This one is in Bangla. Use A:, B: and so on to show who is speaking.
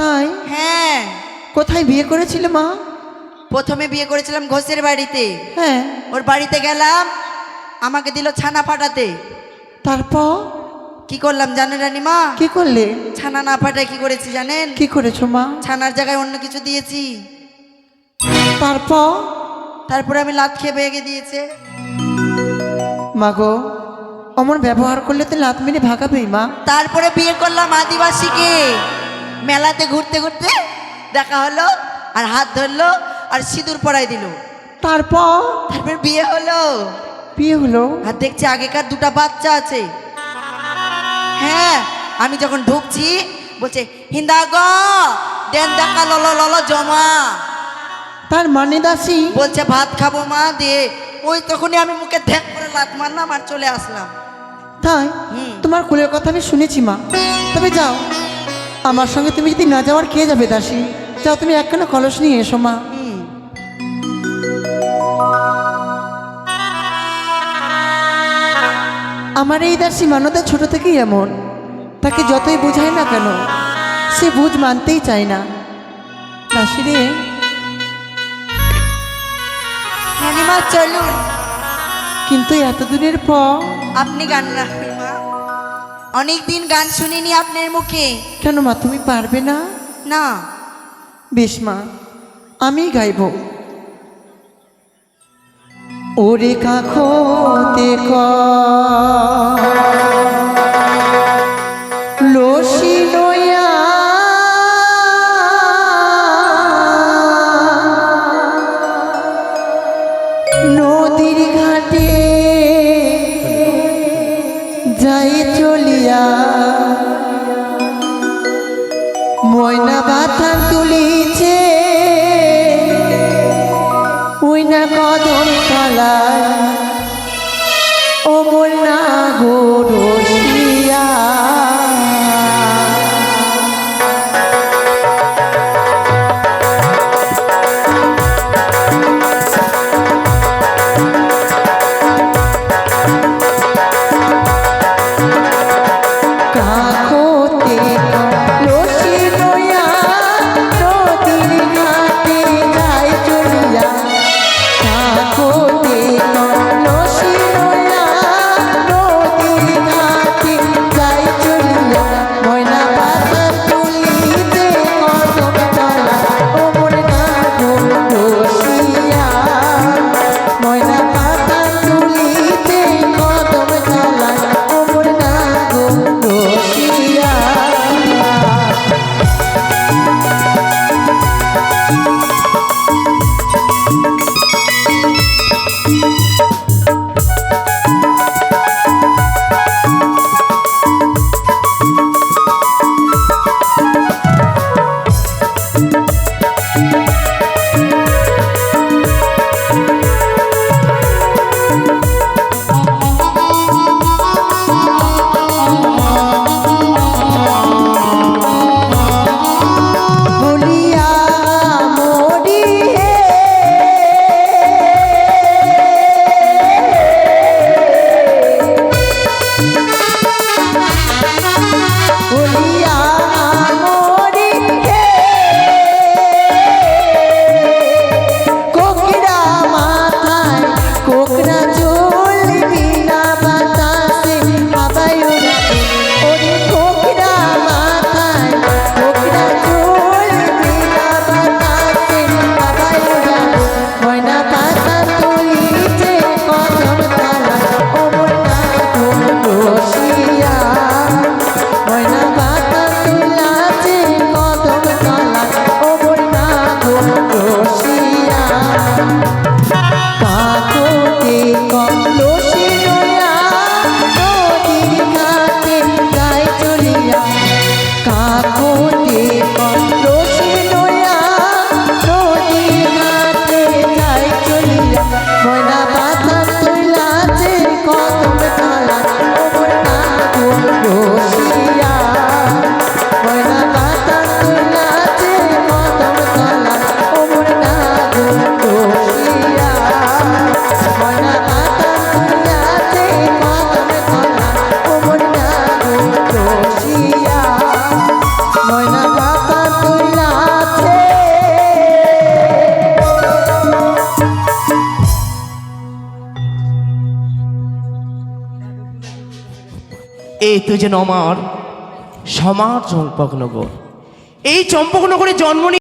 A: তাই?
B: হ্যাঁ।
A: কোথায় বিয়ে করেছিলে মা?
B: প্রথমে বিয়ে করেছিলাম ঘোষের বাড়িতে।
A: হ্যাঁ।
B: ওর বাড়িতে গেলাম আমাকে দিল ছানা ফাটাতে।
A: তারপর?
B: কি করলাম জানে জানেন রানিমা?
A: কি করলে?
B: ছানা না ফাটায় কি করেছি জানেন?
A: কি করেছ মা?
B: ছানার জায়গায় অন্য কিছু দিয়েছি।
A: তারপর?
B: তারপরে আমি লাত খেয়ে বেগে দিয়েছে।
A: মা গো অমন ব্যবহার করলে তো লাত মেরে ভাগাবেই মা।
B: তারপরে বিয়ে করলাম আদিবাসীকে। মেলাতে ঘুরতে ঘুরতে দেখা হলো আর হাত ধরলো আর সিঁদুর পরাই দিল।
A: তারপর?
B: তারপর বিয়ে হলো।
A: বিয়ে হলো?
B: আর দেখছি আগেকার দুটা বাচ্চা আছে। হ্যাঁ আমি যখন ঢুকছি বলছে হিন্দা গ দেন দেখা ললো ললো জমা।
A: তার মানে দাসী?
B: বলছে ভাত খাব মা দে ওই তখনই আমি মুখে ধ্যান করে লাত মারলাম আর চলে আসলাম।
A: তাই? তোমার কুলের কথা আমি শুনেছি মা। তবে যাও। আমার সঙ্গে তুমি যদি না যাওয়ার কে যাবে দাসী? যাও তুমি একখানা কলস নিয়ে এসো মা। আমার এই দাসী মানতা ছোট থেকেই এমন। তাকে যতই বোঝায় না কেন সে বুঝ মানতেই চায় না। দাসী রে।
B: চলুন।
A: কিন্তু এত দূরের পর
B: আপনি গান রাখবেন মা অনেক দিন গান শুনিনি আপনার মুখে।
A: কেন মা তুমি পারবে না?
B: না।
A: বেশ মা আমি গাইব। ওরে কাখতে ক ময়না বাথা তুলিছে। উইনা কদম তলায় ও ময়না Oh, oh, oh, oh,
C: এই তো যেন আমার সমাজ চম্পকনগর এই চম্পকনগরে জন্ম